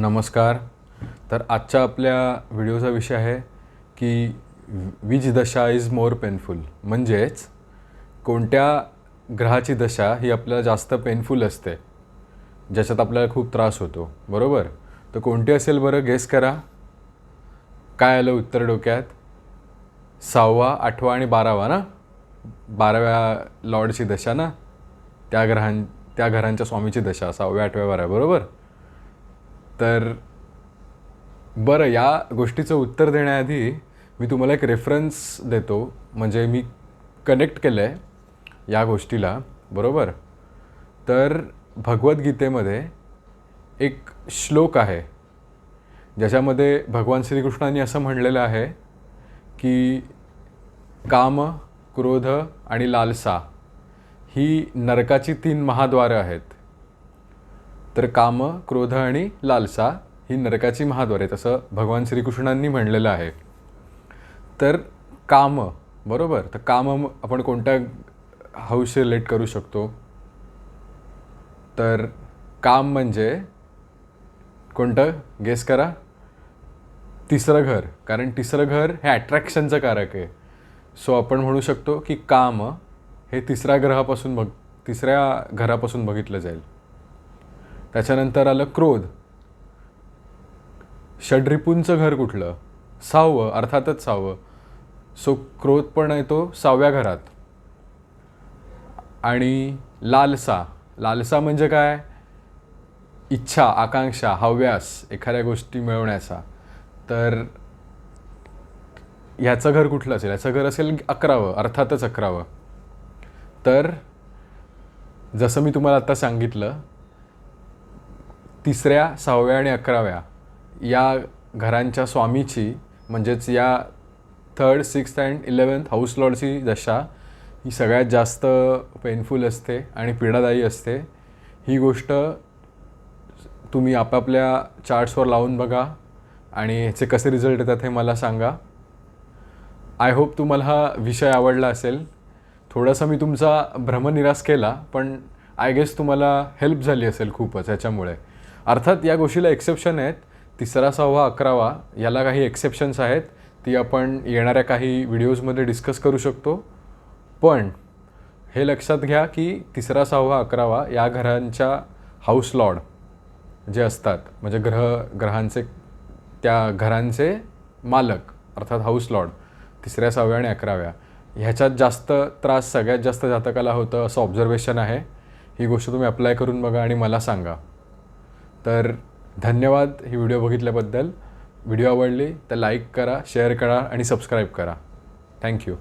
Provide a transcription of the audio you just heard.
नमस्कार. तर आजच्या आपल्या व्हिडिओचा विषय आहे की विच दशा इज मोर पेनफुल म्हणजेच कोणत्या ग्रहाची दशा ही आपल्याला जास्त पेनफुल असते? ज्याच्यात आपल्याला खूप त्रास होतो. बरोबर? तर कोणती असेल बरं? गेस करा. काय आलं उत्तर डोक्यात? सहावा आठवा आणि बारावा ना? बाराव्या लॉर्डची दशा ना? त्या ग्रहां त्या घरांच्या स्वामीची दशा सहाव्या आठव्या बारा बरोबर? तर बरं या गोष्टीचं उत्तर देण्याआधी मी तुम्हाला एक रेफरन्स देतो. म्हणजे मी कनेक्ट केलं आहे या गोष्टीला. बरोबर? तर भगवद्गीतेमध्ये एक श्लोक आहे ज्याच्यामध्ये भगवान श्रीकृष्णांनी असं म्हणलेलं आहे की काम क्रोध आणि लालसा ही नरकाची तीन महाद्वारं आहेत. तर काम क्रोध आणि लालसा ही नरकाची महाद्वारे तसं भगवान श्रीकृष्णांनी म्हणलेलं आहे. तर काम बरोबर? तर काम आपण कोणत्या हाऊसशी रिलेट करू शकतो? तर काम म्हणजे कोणतं? गेस करा. तिसरं घर कारण तिसरं घर हे अट्रॅक्शनचं कारक आहे. सो आपण म्हणू शकतो की काम हे तिसऱ्या ग्रहापासून बघ तिसऱ्या घरापासून बघितलं जाईल. त्याच्यानंतर आलं क्रोध. षड्रिपूंचं घर कुठलं? सहावं अर्थातच सहावं सो क्रोध पण येतो सहाव्या घरात. आणि लालसा. लालसा म्हणजे काय? इच्छा आकांक्षा हव्यास एखाद्या गोष्टी मिळवण्याचा. तर ह्याचं घर कुठलं असेल? याचं घर असेल अकरावं अर्थातच अकरावं. तर जसं मी तुम्हाला आत्ता सांगितलं तिसऱ्या सहाव्या आणि अकराव्या या घरांच्या स्वामीची म्हणजेच या third sixth and eleventh house लॉर्डची दशा ही सगळ्यात जास्त पेनफुल असते आणि पीडादायी असते. ही गोष्ट तुम्ही आपापल्या चार्ट्सवर लावून बघा आणि ह्याचे कसे रिझल्ट येतात हे मला सांगा. आय होप तुम्हाला हा विषय आवडला असेल. थोडासा मी तुमचा भ्रमनिरास केला पण आय गेस तुम्हाला हेल्प झाली असेल खूपच ह्याच्यामुळे. अर्थात या गोष्टीला एक्सेप्शन आहेत. तिसरा सहावा अकरावा याला काही एक्सेप्शन्स आहेत. ती आपण येणाऱ्या काही व्हिडिओजमध्ये डिस्कस करू शकतो. पण हे लक्षात घ्या की तिसरा सहावा अकरावा या घरांच्या हाऊस लॉर्ड जे असतात म्हणजे ग्रह ग्रहांचे त्या घरांचे मालक अर्थात हाऊस लॉर्ड तिसऱ्या सहाव्या आणि अकराव्या. ह्याच्यात जास्त त्रास सगळ्यात जास्त जातकाला होतं असं ऑब्झर्वेशन आहे. ही गोष्ट तुम्ही अप्लाय करून बघा आणि मला सांगा. तर धन्यवाद ही व्हिडिओ बघितल्याबद्दल. व्हिडिओ आवडली तर लाईक करा शेअर करा आणि सबस्क्राईब करा. थँक्यू